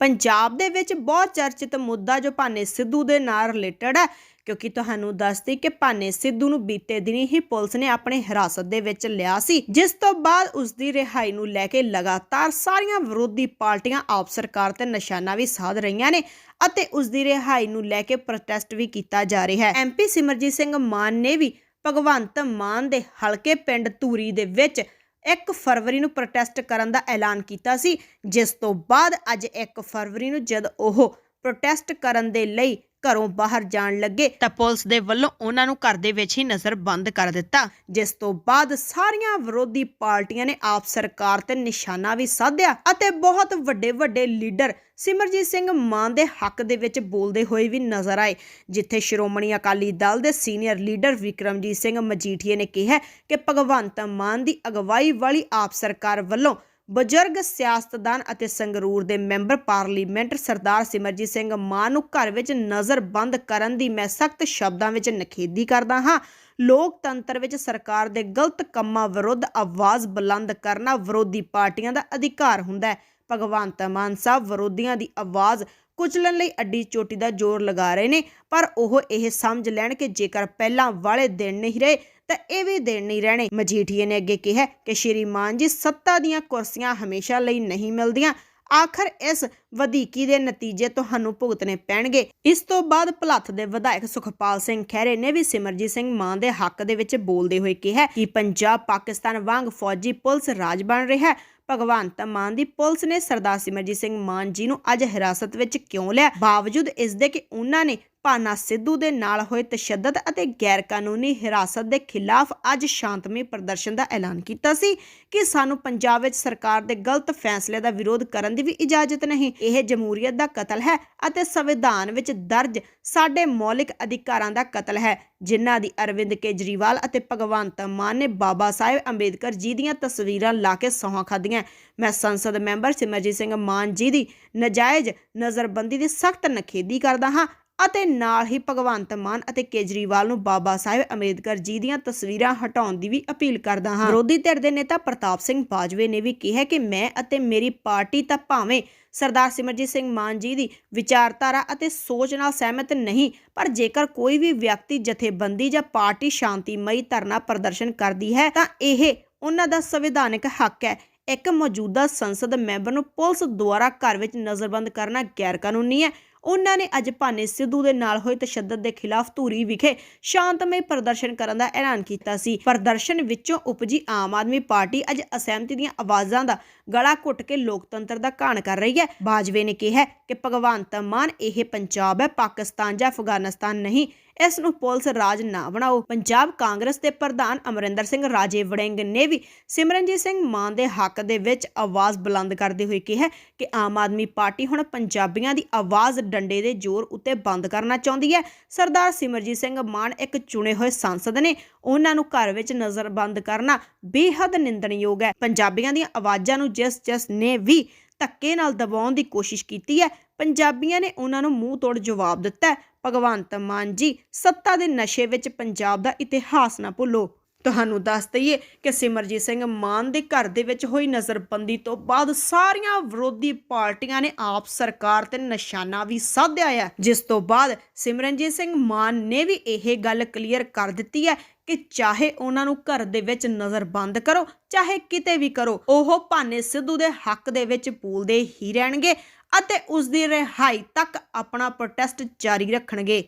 ਪੰਜਾਬ ਦੇ ਵਿੱਚ ਬਹੁਤ ਚਰਚਿਤ ਮੁੱਦਾ ਜੋ ਭਾਨੇ ਸਿੱਧੂ ਦੇ ਨਾਲ ਰਿਲੇਟਡ ਹੈ, ਕਿਉਂਕਿ ਤੁਹਾਨੂੰ ਦੱਸਦੀ ਕਿ ਭਾਨੇ ਸਿੱਧੂ ਨੂੰ ਬੀਤੇ ਦਿਨੀ ਹੀ ਪੁਲਿਸ ਨੇ ਆਪਣੇ ਹਿਰਾਸਤ ਦੇ ਵਿੱਚ ਲਿਆ ਸੀ, ਜਿਸ ਤੋਂ ਬਾਅਦ ਉਸ ਦੀ ਰਿਹਾਈ ਨੂੰ ਲੈ ਕੇ ਲਗਾਤਾਰ ਸਾਰੀਆਂ ਵਿਰੋਧੀ ਪਾਰਟੀਆਂ ਆਪ ਸਰਕਾਰ ਤੇ ਨਿਸ਼ਾਨਾ ਵੀ ਸਾਧ ਰਹੀਆਂ ਨੇ ਅਤੇ ਉਸ ਦੀ ਰਿਹਾਈ ਨੂੰ ਲੈ ਕੇ ਪ੍ਰੋਟੈਸਟ ਵੀ ਕੀਤਾ ਜਾ ਰਿਹਾ ਹੈ। ਐਮਪੀ ਸਿਮਰਜੀਤ ਸਿੰਘ ਮਾਨ ਨੇ ਵੀ ਭਗਵੰਤ ਮਾਨ ਦੇ ਹਲਕੇ ਪਿੰਡ ਧੂਰੀ ਦੇ ਵਿੱਚ 1 ਫਰਵਰੀ ਨੂੰ ਪ੍ਰੋਟੈਸਟ ਕਰਨ ਦਾ ਐਲਾਨ ਕੀਤਾ ਸੀ, ਜਿਸ ਤੋਂ ਬਾਅਦ ਅੱਜ 1 ਫਰਵਰੀ ਨੂੰ ਜਦ ਉਹ ਪ੍ਰੋਟੈਸਟ ਕਰਨ ਦੇ ਲਈ ਘਰੋਂ ਬਾਹਰ ਜਾਣ ਲੱਗੇ ਤਾਂ ਪੁਲਿਸ ਦੇ ਵੱਲੋਂ ਉਹਨਾਂ ਨੂੰ ਘਰ ਦੇ ਵਿੱਚ ਹੀ ਨਜ਼ਰਬੰਦ ਕਰ ਦਿੱਤਾ। ਜਿਸ ਤੋਂ ਬਾਅਦ ਸਾਰੀਆਂ ਵਿਰੋਧੀ ਪਾਰਟੀਆਂ ਨੇ ਆਪ ਸਰਕਾਰ ਤੇ ਨਿਸ਼ਾਨਾ ਵੀ ਸਾਧਿਆ ਅਤੇ ਬਹੁਤ ਵੱਡੇ ਵੱਡੇ ਲੀਡਰ ਸਿਮਰਜੀਤ ਸਿੰਘ ਮਾਨ ਦੇ ਹੱਕ ਦੇ ਵਿੱਚ ਬੋਲਦੇ ਹੋਏ ਵੀ ਨਜ਼ਰ ਆਏ, ਜਿੱਥੇ ਸ਼੍ਰੋਮਣੀ ਅਕਾਲੀ ਦਲ ਦੇ ਸੀਨੀਅਰ ਲੀਡਰ ਵਿਕਰਮਜੀਤ ਸਿੰਘ ਮਜੀਠੀਏ ਨੇ ਕਿਹਾ ਕਿ ਭਗਵੰਤ ਮਾਨ ਦੀ ਅਗਵਾਈ ਵਾਲੀ ਆਪ ਸਰਕਾਰ ਵੱਲੋਂ ਬਜ਼ੁਰਗ, ਸਿਆਸਤਦਾਨ ਅਤੇ ਸੰਗਰੂਰ ਦੇ ਮੈਂਬਰ ਪਾਰਲੀਮੈਂਟ ਸਰਦਾਰ ਸਿਮਰਜੀਤ ਸਿੰਘ ਮਾਨ ਨੂੰ ਘਰ ਵਿੱਚ ਨਜ਼ਰਬੰਦ ਕਰਨ ਦੀ ਮੈਂ ਸਖਤ ਸ਼ਬਦਾਂ ਵਿੱਚ ਨਖੇਦੀ ਕਰਦਾ ਹਾਂ। ਲੋਕਤੰਤਰ ਵਿੱਚ ਸਰਕਾਰ ਦੇ ਗਲਤ ਕੰਮਾਂ ਵਿਰੁੱਧ ਆਵਾਜ਼ ਬੁਲੰਦ ਕਰਨਾ ਵਿਰੋਧੀ ਪਾਰਟੀਆਂ ਦਾ ਅਧਿਕਾਰ ਹੁੰਦਾ ਹੈ। ਭਗਵੰਤ ਮਾਨ ਸਾਹਿਬ ਵਿਰੋਧੀਆਂ ਦੀ ਆਵਾਜ਼ ਕੁਚਲਣ ਲਈ ਅੱਡੀ ਚੋਟੀ ਦਾ ਜ਼ੋਰ ਲਗਾ ਰਹੇ ਨੇ, ਪਰ ਉਹ ਇਹ ਸਮਝ ਲੈਣ ਕਿ ਜੇਕਰ ਪਹਿਲਾਂ ਵਾਲੇ ਦਿਨ ਨਹੀਂ ਰਹੇ, ਤਾਂ ਇਹ ਵੀ ਦਿਨ ਨਹੀਂ ਰਹਿਣੇ। ਮਜੀਠੀਏ ਨੇ ਅੱਗੇ ਕਿਹਾ ਕਿ ਸ਼੍ਰੀ ਮਾਨ ਜੀ ਸੱਤਾ ਦੀਆਂ ਕੁਰਸੀਆਂ ਹਮੇਸ਼ਾ ਲਈ ਨਹੀਂ ਮਿਲਦੀਆਂ। ਆਖਰ ਇਸ ਵਧੀਕੀ ਦੇ ਨਤੀਜੇ ਤੁਹਾਨੂੰ ਭੁਗਤਣੇ ਪੈਣਗੇ। ਇਸ ਤੋਂ ਬਾਅਦ ਭਲੱਥ ਦੇ ਵਿਧਾਇਕ ਸੁਖਪਾਲ ਸਿੰਘ ਖਹਿਰੇ ਨੇ ਵੀ ਸਿਮਰਜੀਤ ਸਿੰਘ ਮਾਨ ਦੇ ਹੱਕ ਦੇ ਵਿੱਚ ਬੋਲਦੇ ਹੋਏ ਕਿਹਾ ਕਿ ਪੰਜਾਬ ਪਾਕਿਸਤਾਨ ਵਾਂਗ ਫੌਜੀ ਪੁਲਿਸ ਰਾਜ ਬਣ ਰਿਹਾ ਹੈ। ਭਗਵੰਤ ਮਾਨ ਦੀ ਪੁਲਿਸ ਨੇ ਸਰਦਾਰ ਸਿਮਰਜੀਤ ਸਿੰਘ ਮਾਨ ਜੀ ਨੂੰ ਅੱਜ ਹਿਰਾਸਤ ਵਿੱਚ ਕਿਉਂ ਲਿਆ? ਬਾਵਜੂਦ ਇਸ ਦੇ ਕਿ ਉਹਨਾਂ ਨੇ ਭਾਨਾ ਸਿੱਧੂ ਦੇ ਨਾਲ ਹੋਏ ਤਸ਼ੱਦਦ ਅਤੇ ਗੈਰ ਕਾਨੂੰਨੀ ਹਿਰਾਸਤ ਦੇ ਖਿਲਾਫ ਅੱਜ ਸ਼ਾਂਤਮਈ ਪ੍ਰਦਰਸ਼ਨ ਦਾ ਐਲਾਨ ਕੀਤਾ ਸੀ ਕਿ ਸਾਨੂੰ ਪੰਜਾਬ ਵਿੱਚ ਸਰਕਾਰ ਦੇ ਗਲਤ ਫੈਸਲੇ ਦਾ ਵਿਰੋਧ ਕਰਨ ਦੀ ਵੀ ਇਜਾਜ਼ਤ ਨਹੀਂ। ਇਹ ਜਮਹੂਰੀਅਤ ਦਾ ਕਤਲ ਹੈ ਅਤੇ ਸੰਵਿਧਾਨ ਵਿੱਚ ਦਰਜ ਸਾਡੇ ਮੌਲਿਕ ਅਧਿਕਾਰਾਂ ਦਾ ਕਤਲ ਹੈ। ਜਿਨ੍ਹਾਂ ਦੀ ਅਰਵਿੰਦ ਕੇਜਰੀਵਾਲ ਅਤੇ ਭਗਵੰਤ ਮਾਨ ਨੇ ਬਾਬਾ ਸਾਹਿਬ ਅੰਬੇਦਕਰ ਜੀ ਦੀਆਂ ਤਸਵੀਰਾਂ ਲਾ ਕੇ ਸੌਹਾਂ ਖਾਧੀਆਂ ਮੈਂ ਸੰਸਦ ਮੈਂਬਰ ਸਿਮਰਜੀਤ ਸਿੰਘ ਮਾਨ ਜੀ ਦੀ ਨਜਾਇਜ਼ ਨਜ਼ਰਬੰਦੀ ਦੀ ਸਖਤ ਨਖੇਦੀ ਕਰਦਾ ਹਾਂ ਅਤੇ ਨਾਲ ਹੀ ਭਗਵੰਤ ਮਾਨ ਅਤੇ ਕੇਜਰੀਵਾਲ ਨੂੰ ਬਾਬਾ ਸਾਹਿਬ ਅੰਬੇਦਕਰ ਜੀ ਦੀਆਂ ਤਸਵੀਰਾਂ ਹਟਾਉਣ ਦੀ ਵੀ ਅਪੀਲ ਕਰਦਾ ਹਾਂ। ਵਿਰੋਧੀ ਧਿਰ ਦੇ ਨੇਤਾ ਪ੍ਰਤਾਪ ਸਿੰਘ ਬਾਜਵੇ ਨੇ ਵੀ ਕਿਹਾ ਕਿ ਮੈਂ ਅਤੇ ਮੇਰੀ ਪਾਰਟੀ ਤਾਂ ਭਾਵੇਂ ਸਰਦਾਰ ਸਿਮਰਜੀਤ ਸਿੰਘ ਮਾਨ ਜੀ ਦੀ ਵਿਚਾਰਧਾਰਾ ਅਤੇ ਸੋਚ ਨਾਲ ਸਹਿਮਤ ਨਹੀਂ, ਪਰ ਜੇਕਰ ਕੋਈ ਵੀ ਵਿਅਕਤੀ ਜਥੇਬੰਦੀ ਜਾਂ ਪਾਰਟੀ ਸ਼ਾਂਤੀਮਈ ਧਰਨਾ ਪ੍ਰਦਰਸ਼ਨ ਕਰਦੀ ਹੈ ਤਾਂ ਇਹ ਉਹਨਾਂ ਦਾ ਸੰਵਿਧਾਨਕ ਹੱਕ ਹੈ। ਇੱਕ ਮੌਜੂਦਾ ਸੰਸਦ ਮੈਂਬਰ ਨੂੰ ਪੁਲਿਸ ਦੁਆਰਾ ਘਰ ਵਿੱਚ ਨਜ਼ਰਬੰਦ ਕਰਨਾ ਗੈਰ ਕਾਨੂੰਨੀ ਹੈ। ਉਹਨਾਂ ਨੇ ਅੱਜ ਭਾਨੇ ਸਿੱਧੂ ਦੇ ਨਾਲ ਹੋਏ ਤਸ਼ੱਦਦ ਦੇ ਖਿਲਾਫ ਧੂਰੀ ਵਿਖੇ ਸ਼ਾਂਤਮਈ ਪ੍ਰਦਰਸ਼ਨ ਕਰਨ ਦਾ ਐਲਾਨ ਕੀਤਾ ਸੀ। ਪ੍ਰਦਰਸ਼ਨ ਵਿੱਚੋਂ ਉਪਜੀ ਆਮ ਆਦਮੀ ਪਾਰਟੀ ਅੱਜ ਅਸਹਿਮਤੀ ਦੀਆਂ ਆਵਾਜ਼ਾਂ ਦਾ ਗਲਾ ਘੁੱਟ ਕੇ ਲੋਕਤੰਤਰ ਦਾ ਘਾਣ ਕਰ ਰਹੀ ਹੈ। ਬਾਜਵੇ ਨੇ ਕਿਹਾ ਕਿ ਭਗਵੰਤ ਮਾਨ ਇਹ ਪੰਜਾਬ ਹੈ, ਪਾਕਿਸਤਾਨ ਜਾਂ ਅਫਗਾਨਿਸਤਾਨ ਨਹੀਂ। ਇਸ ਨੂੰ ਪੁਲਿਸ ਰਾਜ ਨਾ ਬਣਾਓ। ਪੰਜਾਬ ਕਾਂਗਰਸ ਦੇ ਪ੍ਰਧਾਨ ਅਮਰਿੰਦਰ ਸਿੰਘ ਰਾਜੇ ਵੜਿੰਗ ਨੇ ਵੀ ਸਿਮਰਨਜੀਤ ਸਿੰਘ ਮਾਨ ਦੇ ਹੱਕ ਦੇ ਵਿੱਚ ਆਵਾਜ਼ ਬੁਲੰਦ ਕਰਦੇ ਹੋਏ ਕਿਹਾ ਕਿ ਆਮ ਆਦਮੀ ਪਾਰਟੀ ਹੁਣ ਪੰਜਾਬੀਆਂ ਦੀ ਆਵਾਜ਼ ਡੰਡੇ ਦੇ ਜ਼ੋਰ ਉੱਤੇ ਬੰਦ ਕਰਨਾ ਚਾਹੁੰਦੀ ਹੈ। ਸਰਦਾਰ ਸਿਮਰਜੀਤ ਸਿੰਘ ਮਾਨ ਇੱਕ ਚੁਣੇ ਹੋਏ ਸੰਸਦ ਨੇ ਉਹਨਾਂ ਨੂੰ ਘਰ ਵਿੱਚ ਨਜ਼ਰਬੰਦ ਕਰਨਾ ਬੇਹੱਦ ਨਿੰਦਣਯੋਗ ਹੈ। ਪੰਜਾਬੀਆਂ ਦੀਆਂ ਆਵਾਜ਼ਾਂ ਨੂੰ ਜਿਸ ਜਿਸ ਨੇ ਵੀ ਧੱਕੇ ਨਾਲ ਦਬਾਉਣ ਦੀ ਕੋਸ਼ਿਸ਼ ਕੀਤੀ ਹੈ ਪੰਜਾਬੀਆਂ ਨੇ ਉਹਨਾਂ ਨੂੰ ਮੂੰਹ ਤੋੜ ਜਵਾਬ ਦਿੱਤਾ ਭਗਵੰਤ ਮਾਨ ਜੀ, ਸੱਤਾ ਦੇ ਨਸ਼ੇ ਵਿੱਚ ਪੰਜਾਬ ਦਾ ਇਤਿਹਾਸ ਨਾ ਭੁੱਲੋ। ਤੁਹਾਨੂੰ ਦੱਸ ਦਈਏ ਕਿ ਸਿਮਰਜੀਤ ਸਿੰਘ ਮਾਨ ਦੇ ਘਰ ਦੇ ਵਿੱਚ ਹੋਈ ਨਜ਼ਰਬੰਦੀ ਤੋਂ ਬਾਅਦ ਸਾਰੀਆਂ ਵਿਰੋਧੀ ਪਾਰਟੀਆਂ ਨੇ ਆਪ ਸਰਕਾਰ ਤੇ ਨਿਸ਼ਾਨਾ ਵੀ ਸਾਧਿਆ ਹੈ। ਜਿਸ ਤੋਂ ਬਾਅਦ ਸਿਮਰਨਜੀਤ ਸਿੰਘ ਮਾਨ ਨੇ ਵੀ ਇਹ ਗੱਲ ਕਲੀਅਰ ਕਰ ਦਿੱਤੀ ਹੈ ਕਿ ਚਾਹੇ ਉਹਨਾਂ ਨੂੰ ਘਰ ਦੇ ਵਿੱਚ ਨਜ਼ਰਬੰਦ ਕਰੋ, ਚਾਹੇ ਕਿਤੇ ਵੀ ਕਰੋ, ਉਹ ਭਾਨੇ ਸਿੱਧੂ ਦੇ ਹੱਕ ਦੇ ਵਿੱਚ ਬੋਲਦੇ ਹੀ ਰਹਿਣਗੇ। ਅਤੇ ਉਸ ਦੀ ਰਿਹਾਈ ਤੱਕ ਆਪਣਾ ਪ੍ਰੋਟੈਸਟ ਜਾਰੀ ਰੱਖਣਗੇ।